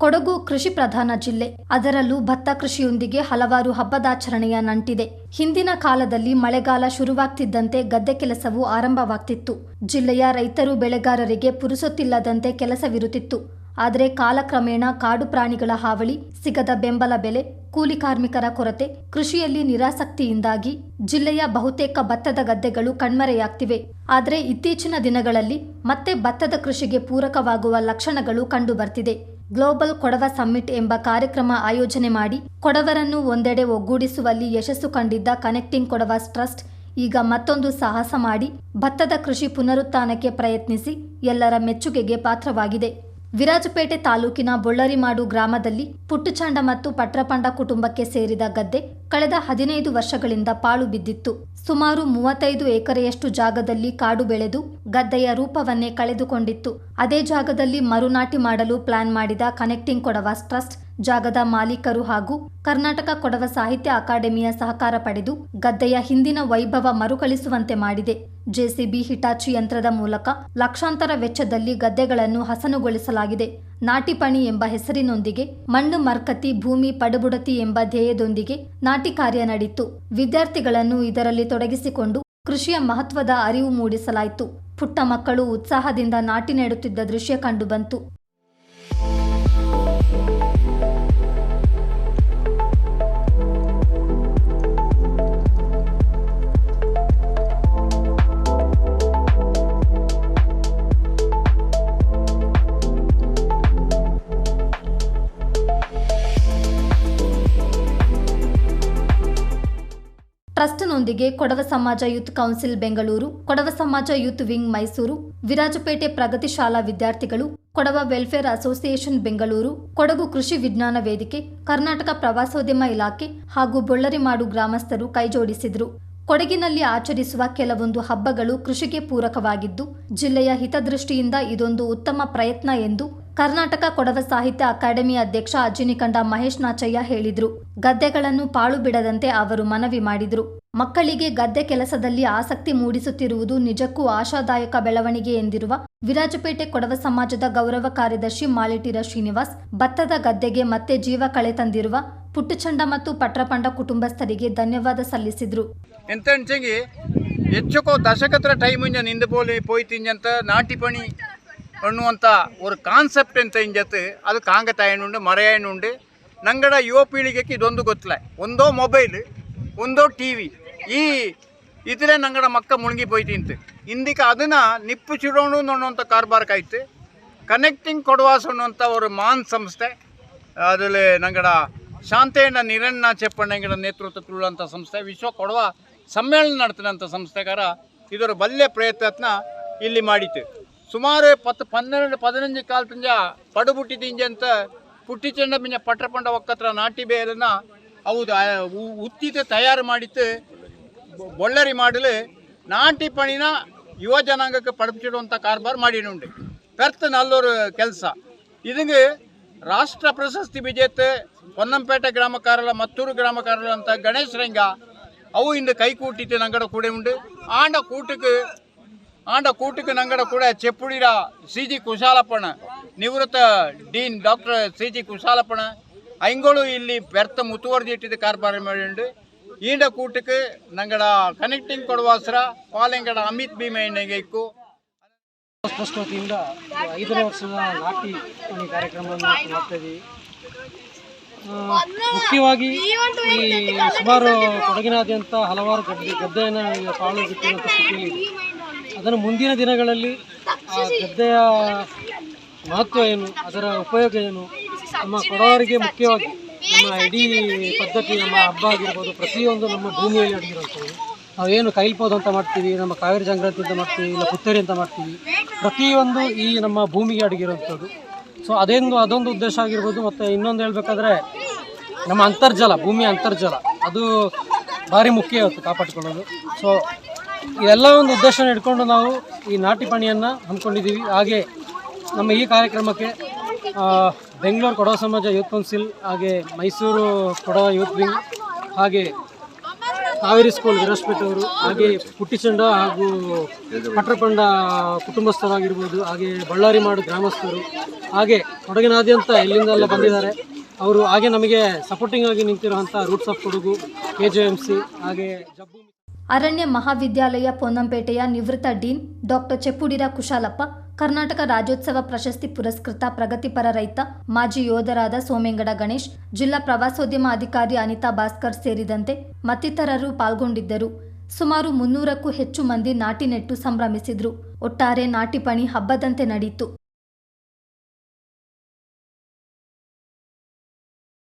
ಕೊಡಗು ಕೃಷಿ ಪ್ರಧಾನ ಜಿಲ್ಲೆ. ಅದರಲ್ಲೂ ಭತ್ತ ಕೃಷಿಯೊಂದಿಗೆ ಹಲವಾರು ಹಬ್ಬದಾಚರಣೆಯ ನಂಟಿದೆ. ಹಿಂದಿನ ಕಾಲದಲ್ಲಿ ಮಳೆಗಾಲ ಶುರುವಾಗ್ತಿದ್ದಂತೆ ಗದ್ದೆ ಕೆಲಸವು ಆರಂಭವಾಗ್ತಿತ್ತು. ಜಿಲ್ಲೆಯ ರೈತರು ಬೆಳೆಗಾರರಿಗೆ ಪುರುಸೊತ್ತಿಲ್ಲದಂತೆ ಕೆಲಸವಿರುತ್ತಿತ್ತು. ಆದರೆ ಕಾಲಕ್ರಮೇಣ ಕಾಡು ಪ್ರಾಣಿಗಳ ಹಾವಳಿ, ಸಿಗದ ಬೆಂಬಲ ಬೆಲೆ, ಕೂಲಿ ಕಾರ್ಮಿಕರ ಕೊರತೆ, ಕೃಷಿಯಲ್ಲಿ ನಿರಾಸಕ್ತಿಯಿಂದಾಗಿ ಜಿಲ್ಲೆಯ ಬಹುತೇಕ ಭತ್ತದ ಗದ್ದೆಗಳು ಕಣ್ಮರೆಯಾಗ್ತಿವೆ. ಆದರೆ ಇತ್ತೀಚಿನ ದಿನಗಳಲ್ಲಿ ಮತ್ತೆ ಭತ್ತದ ಕೃಷಿಗೆ ಪೂರಕವಾಗುವ ಲಕ್ಷಣಗಳು ಕಂಡುಬರ್ತಿದೆ. ಗ್ಲೋಬಲ್ ಕೊಡವ ಸಮ್ಮಿಟ್ ಎಂಬ ಕಾರ್ಯಕ್ರಮ ಆಯೋಜನೆ ಮಾಡಿ ಕೊಡವರನ್ನು ಒಂದೆಡೆ ಒಗ್ಗೂಡಿಸುವಲ್ಲಿ ಯಶಸ್ಸು ಕಂಡಿದ್ದ ಕನೆಕ್ಟಿಂಗ್ ಕೊಡವ ಟ್ರಸ್ಟ್ ಈಗ ಮತ್ತೊಂದು ಸಾಹಸ ಮಾಡಿ ಭತ್ತದ ಕೃಷಿ ಪುನರುತ್ಥಾನಕ್ಕೆ ಪ್ರಯತ್ನಿಸಿ ಎಲ್ಲರ ಮೆಚ್ಚುಗೆಗೆ ಪಾತ್ರವಾಗಿದೆ. ವಿರಾಜಪೇಟೆ ತಾಲೂಕಿನ ಬೊಳ್ಳರಿಮಾಡು ಗ್ರಾಮದಲ್ಲಿ ಪುಟ್ಟುಚಂಡ ಮತ್ತು ಪಟ್ರಪಂಡ ಕುಟುಂಬಕ್ಕೆ ಸೇರಿದ ಗದ್ದೆ ಕಳೆದ ಹದಿನೈದು ವರ್ಷಗಳಿಂದ ಪಾಳು ಬಿದ್ದಿತ್ತು. ಸುಮಾರು ಮೂವತ್ತೈದು ಎಕರೆಯಷ್ಟು ಜಾಗದಲ್ಲಿ ಕಾಡು ಬೆಳೆದು ಗದ್ದೆಯ ರೂಪವನ್ನೇ ಕಳೆದುಕೊಂಡಿತ್ತು. ಅದೇ ಜಾಗದಲ್ಲಿ ಮರುನಾಟಿ ಮಾಡಲು ಪ್ಲಾನ್ ಮಾಡಿದ ಕನೆಕ್ಟಿಂಗ್ ಕೊಡವಾಸ್ ಟ್ರಸ್ಟ್ ಜಾಗದ ಮಾಲೀಕರು ಹಾಗೂ ಕರ್ನಾಟಕ ಕೊಡವ ಸಾಹಿತ್ಯ ಅಕಾಡೆಮಿಯ ಸಹಕಾರ ಪಡೆದು ಗದ್ದೆಯ ಹಿಂದಿನ ವೈಭವ ಮರುಕಳಿಸುವಂತೆ ಮಾಡಿದೆ. ಜೆಸಿಬಿ ಹಿಟಾಚಿ ಯಂತ್ರದ ಮೂಲಕ ಲಕ್ಷಾಂತರ ವೆಚ್ಚದಲ್ಲಿ ಗದ್ದೆಗಳನ್ನು ಹಸನುಗೊಳಿಸಲಾಗಿದೆ. ನಾಟಿ ಪಣಿ ಎಂಬ ಹೆಸರಿನೊಂದಿಗೆ, ಮಣ್ಣು ಮರ್ಕತಿ, ಭೂಮಿ ಪಡಬುಡತಿ ಎಂಬ ಧ್ಯೇಯದೊಂದಿಗೆ ನಾಟಿ ಕಾರ್ಯ ನಡೆಯಿತು. ವಿದ್ಯಾರ್ಥಿಗಳನ್ನು ಇದರಲ್ಲಿ ತೊಡಗಿಸಿಕೊಂಡು ಕೃಷಿಯ ಮಹತ್ವದ ಅರಿವು ಮೂಡಿಸಲಾಯಿತು. ಪುಟ್ಟ ಮಕ್ಕಳು ಉತ್ಸಾಹದಿಂದ ನಾಟಿ ನೆಡುತ್ತಿದ್ದ ದೃಶ್ಯ ಕಂಡುಬಂತು. ಟ್ರಸ್ಟ್ನೊಂದಿಗೆ ಕೊಡವ ಸಮಾಜ ಯೂತ್ ಕೌನ್ಸಿಲ್ ಬೆಂಗಳೂರು, ಕೊಡವ ಸಮಾಜ ಯೂತ್ ವಿಂಗ್ ಮೈಸೂರು, ವಿರಾಜಪೇಟೆ ಪ್ರಗತಿ ಶಾಲಾ ವಿದ್ಯಾರ್ಥಿಗಳು, ಕೊಡವ ವೆಲ್ಫೇರ್ ಅಸೋಸಿಯೇಷನ್ ಬೆಂಗಳೂರು, ಕೊಡಗು ಕೃಷಿ ವಿಜ್ಞಾನ ವೇದಿಕೆ, ಕರ್ನಾಟಕ ಪ್ರವಾಸೋದ್ಯಮ ಇಲಾಖೆ ಹಾಗೂ ಬೊಳ್ಳರಿಮಾಡು ಗ್ರಾಮಸ್ಥರು ಕೈಜೋಡಿಸಿದರು. ಕೊಡಗಿನಲ್ಲಿ ಆಚರಿಸುವ ಕೆಲವೊಂದು ಹಬ್ಬಗಳು ಕೃಷಿಗೆ ಪೂರಕವಾಗಿದ್ದು, ಜಿಲ್ಲೆಯ ಹಿತದೃಷ್ಟಿಯಿಂದ ಇದೊಂದು ಉತ್ತಮ ಪ್ರಯತ್ನ ಎಂದು ಕರ್ನಾಟಕ ಕೊಡವ ಸಾಹಿತ್ಯ ಅಕಾಡೆಮಿ ಅಧ್ಯಕ್ಷ ಅಜ್ಜಿನಿಕಂಡ ಮಹೇಶ್ ನಾಚಯ್ಯ ಹೇಳಿದರು. ಗದ್ದೆಗಳನ್ನು ಪಾಳು ಬಿಡದಂತೆ ಅವರು ಮನವಿ ಮಾಡಿದರು. ಮಕ್ಕಳಿಗೆ ಗದ್ದೆ ಕೆಲಸದಲ್ಲಿ ಆಸಕ್ತಿ ಮೂಡಿಸುತ್ತಿರುವುದು ನಿಜಕ್ಕೂ ಆಶಾದಾಯಕ ಬೆಳವಣಿಗೆ ಎಂದಿರುವ ವಿರಾಜಪೇಟೆ ಕೊಡವ ಸಮಾಜದ ಗೌರವ ಕಾರ್ಯದರ್ಶಿ ಮಾಲಿಟಿರ ಶ್ರೀನಿವಾಸ್, ಭತ್ತದ ಗದ್ದೆಗೆ ಮತ್ತೆ ಜೀವ ಕಳೆ ತಂದಿರುವ ಪುಟ್ಟಚಂಡ ಮತ್ತು ಪಟ್ರಪಂಡ ಕುಟುಂಬಸ್ಥರಿಗೆ ಧನ್ಯವಾದ ಸಲ್ಲಿಸಿದರು. ಎಂತ ಅಂಚೆಂಗಿ ಹೆಚ್ಚುಕೋ ದಶಕತ್ರ ಟೈಮ್ ಇಂಜನ್ ನಿಂದು ಪೋಲಿ ಪೋಯ್ತಿಂಜಂತ ನಾಟಿ ಪಣಿ ಅನ್ನುವಂಥ ஒரு ಕಾನ್ಸೆಪ್ಟ್ ಅಂತ ಇಂಜತ್ ಅದು ಕಾಂಗತಾಯನುಂಡು ಮರೆಯನುಂಡು ನಂಗಡ ಯುವ ಪೀಳಿಗೆಗೆ ಇದೊಂದು ಗೊತ್ತಿಲ್ಲ. ಒಂದೋ ಮೊಬೈಲ್ ಒಂದೋ ಟಿ ವಿ ಈ ಇದ್ರೆ ನಂಗಡ ಮಕ್ಕ ಮುಳುಗಿ ಅಂತ ಹಿಂದಿಕ ಅದನ್ನು ನಿಪ್ಪು ಚಿಡೋಣು ಅನ್ನೋಂಥ ಕಾರ್ಬಾರಕ್ಕಾಯ್ತು ಕನೆಕ್ಟಿಂಗ್ ಕೊಡವಾಸ್ ಅನ್ನುವಂಥ ಅವರು ಮಾನ್ ಸಂಸ್ಥೆ. ಅದರಲ್ಲಿ ನಂಗಡ ಶಾಂತೇಣ್ಣ ನಿರಣ್ಣ ಚೆಪ್ಪಣ್ಣಂಗಡ ನೇತೃತ್ವದಲ್ಲಿರುವಂಥ ಸಂಸ್ಥೆ, ವಿಶ್ವ ಕೊಡವ ಸಮ್ಮೇಳನ ನಡೆತಿನಂಥ ಸಂಸ್ಥೆಗಾರ ಇದರ ಬಲ್ಯ ಪ್ರಯತ್ನ ಇಲ್ಲಿ ಮಾಡಿತ್ತು. ಸುಮಾರು ಪತ್ತು ಪನ್ನೆರಡು ಪದಿನಂಜು ಕಾಲ ತಿಂಜ ಪಡು ಅಂತ ಪುಟ್ಟಿಚಂಡ ಪಿಂಜ ಪಟ್ಟ ಪಂಡ ಒಕ್ಕತ್ರ ನಾಟಿ ಬೇರನ್ನು ಹೌದು ಉತ್ತಿತೆ ತಯಾರು ಮಾಡಿತ್ತು. ಬೊಳ್ಳರಿ ಮಾಡಲು ನಾಟಿ ಪಣಿನ ಯುವ ಜನಾಂಗಕ್ಕೆ ಪಡಪಿಸಿಡುವಂಥ ಕಾರ್ಬಾರ್ ಮಾಡಿನುಂಡು ಪೆರ್ತ್ ನಲ್ಲೂರು ಕೆಲಸ. ಇದಂಗೆ ರಾಷ್ಟ್ರ ಪ್ರಶಸ್ತಿ ವಿಜೇತೆ ಪೊನ್ನಂಪೇಟೆ ಗ್ರಾಮ ಕಾರಲ ಮತ್ತೂರು ಗ್ರಾಮ ಕಾರಲ ಅಂತ ಗಣೇಶ್ ರಂಗ, ಅವು ಇಂದು ಕೈ ಕೂಟಿತ್ತು ನಂಗಡ ಕೂಡ ಉಂಡು ಆಂಡ ಕೂಟಕ್ಕೆ ಆಂಡ ಕೂಟಕ್ಕೆ ನಂಗಡ ಕೂಡ ಚೆಪ್ಪುಡಿರ ಸಿ ಜಿ ಕುಶಾಲಪ್ಪಣ ನಿವೃತ್ತ ಡೀನ್ ಡಾಕ್ಟರ್ ಸಿ ಜಿ ಕುಶಾಲಪ್ಪಣ ಐಂಗೋಳು ಇಲ್ಲಿ ವ್ಯರ್ಥ ಮುತುವರ್ಜಿ ಇಟ್ಟಿದ್ದ ಕಾರ್ಬಾರ ಮಾಡಿ ಈಂಡ ಕೂಟಕ್ಕೆ ನಂಗಡ ಕನೆಕ್ಟಿಂಗ್ ಕೊಡುವಾಸ್ರ ಪಾಲೆಂಗಡ ಅಮಿತ್ ಭೀಮಯ್ಯನಿಗೆ ಇಕ್ಕು. ಟ್ರಸ್ಟ್ ಐದನೇ ವರ್ಷದ ನಾಟಿ ಕಾರ್ಯಕ್ರಮವನ್ನು ಮಾಡ್ತಾ ಮುಖ್ಯವಾಗಿ ಈ ಸುಮಾರು ಕೊಡಗಿನಾದ್ಯಂತ ಹಲವಾರು ಗದ್ದೆ ಗದ್ದೆಯನ್ನು ಪಾಳು ಬಿಟ್ಟಿರುವಂಥ ಸ್ಥಿತಿಯಲ್ಲಿ ಅದನ್ನು ಮುಂದಿನ ದಿನಗಳಲ್ಲಿ ಆ ಗದ್ದೆಯ ಮಹತ್ವ ಏನು, ಅದರ ಉಪಯೋಗ ಏನು, ನಮ್ಮ ಕೊಡವರಿಗೆ ಮುಖ್ಯವಾಗಿ ನಮ್ಮ ಇಡೀ ಪದ್ಧತಿ ನಮ್ಮ ಹಬ್ಬ ಆಗಿರ್ಬೋದು, ಪ್ರತಿಯೊಂದು ನಮ್ಮ ಭೂಮಿಯಲ್ಲಿ ಅಡಗಿರುವಂಥದ್ದು ಏನು ಕೈಲ್ಪೋದು ಅಂತ ಮಾಡ್ತೀವಿ, ನಮ್ಮ ಕಾವೇರಿ ಸಂಕ್ರಾಂತಿ ಅಂತ ಮಾಡ್ತೀವಿ, ಇಲ್ಲ ಪುತ್ತೇರಿ ಅಂತ ಮಾಡ್ತೀವಿ. ಪ್ರತಿಯೊಂದು ಈ ನಮ್ಮ ಭೂಮಿಗೆ ಅಡಗಿರುವಂಥದ್ದು. ಸೊ ಅದೇನು ಅದೊಂದು ಉದ್ದೇಶ ಆಗಿರ್ಬೋದು, ಮತ್ತು ಇನ್ನೊಂದು ಹೇಳ್ಬೇಕಾದ್ರೆ ನಮ್ಮ ಅಂತರ್ಜಲ, ಭೂಮಿಯ ಅಂತರ್ಜಲ, ಅದು ಭಾರಿ ಮುಖ್ಯ ಇವತ್ತು ಕಾಪಾಡಿಕೊಳ್ಳೋದು. ಸೊ ಇವೆಲ್ಲ ಒಂದು ಉದ್ದೇಶನ ಇಟ್ಕೊಂಡು ನಾವು ಈ ನಾಟಿ ಪಣಿಯನ್ನು ಹಮ್ಮಿಕೊಂಡಿದ್ದೀವಿ. ಹಾಗೆ ನಮ್ಮ ಈ ಕಾರ್ಯಕ್ರಮಕ್ಕೆ ಬೆಂಗಳೂರು ಕೊಡವ ಸಮಾಜ ಯೂತ್ ಕೌನ್ಸಿಲ್, ಹಾಗೆ ಮೈಸೂರು ಕೊಡವ ಯೂತ್ ವಿಂಗ್, ಹಾಗೆ ಕಾವೇರಿ ಸ್ಕೂಲ್ ವಿರಾಜ್ಪೇಟೆ ಅವರು, ಹಾಗೆ ಪುಟ್ಟಿಚಂಡ ಹಾಗೂ ಪಟ್ರಪಂಡ ಕುಟುಂಬಸ್ಥರಾಗಿರ್ಬೋದು, ಹಾಗೆ ಬಳ್ಳಾರಿ ಮಾಡು ಗ್ರಾಮಸ್ಥರು, ಹಾಗೆ ಕೊಡಗಿನಾದ್ಯಂತ ಎಲ್ಲಿಂದೆಲ್ಲ ಬಂದಿದ್ದಾರೆ. ಅವರು ಹಾಗೆ ನಮಗೆ ಸಪೋರ್ಟಿಂಗ್ ಆಗಿ ನಿಂತಿರುವಂಥ roots of Kodagu K J M C ಹಾಗೆ ಅರಣ್ಯ ಮಹಾವಿದ್ಯಾಲಯ ಪೊನ್ನಂಪೇಟೆಯ ನಿವೃತ್ತ ಡೀನ್ ಡಾಕ್ಟರ್ ಚೆಪ್ಪುಡಿರ ಕುಶಾಲಪ್ಪ ಕರ್ನಾಟಕ ರಾಜ್ಯೋತ್ಸವ ಪ್ರಶಸ್ತಿ ಪುರಸ್ಕೃತ ಪ್ರಗತಿಪರ ರೈತ ಮಾಜಿ ಯೋಧರಾದ ಸೋಮೆಂಗಡ ಗಣೇಶ್, ಜಿಲ್ಲಾ ಪ್ರವಾಸೋದ್ಯಮ ಅಧಿಕಾರಿ ಅನಿತಾ ಭಾಸ್ಕರ್ ಸೇರಿದಂತೆ ಮತ್ತಿತರರು ಪಾಲ್ಗೊಂಡಿದ್ದರು. ಸುಮಾರು ಮುನ್ನೂರಕ್ಕೂ ಹೆಚ್ಚು ಮಂದಿ ನಾಟಿ ನೆಟ್ಟು ಸಂಭ್ರಮಿಸಿದ್ರು. ಒಟ್ಟಾರೆ ನಾಟಿ ಪಣಿ ಹಬ್ಬದಂತೆ ನಡೆಯಿತು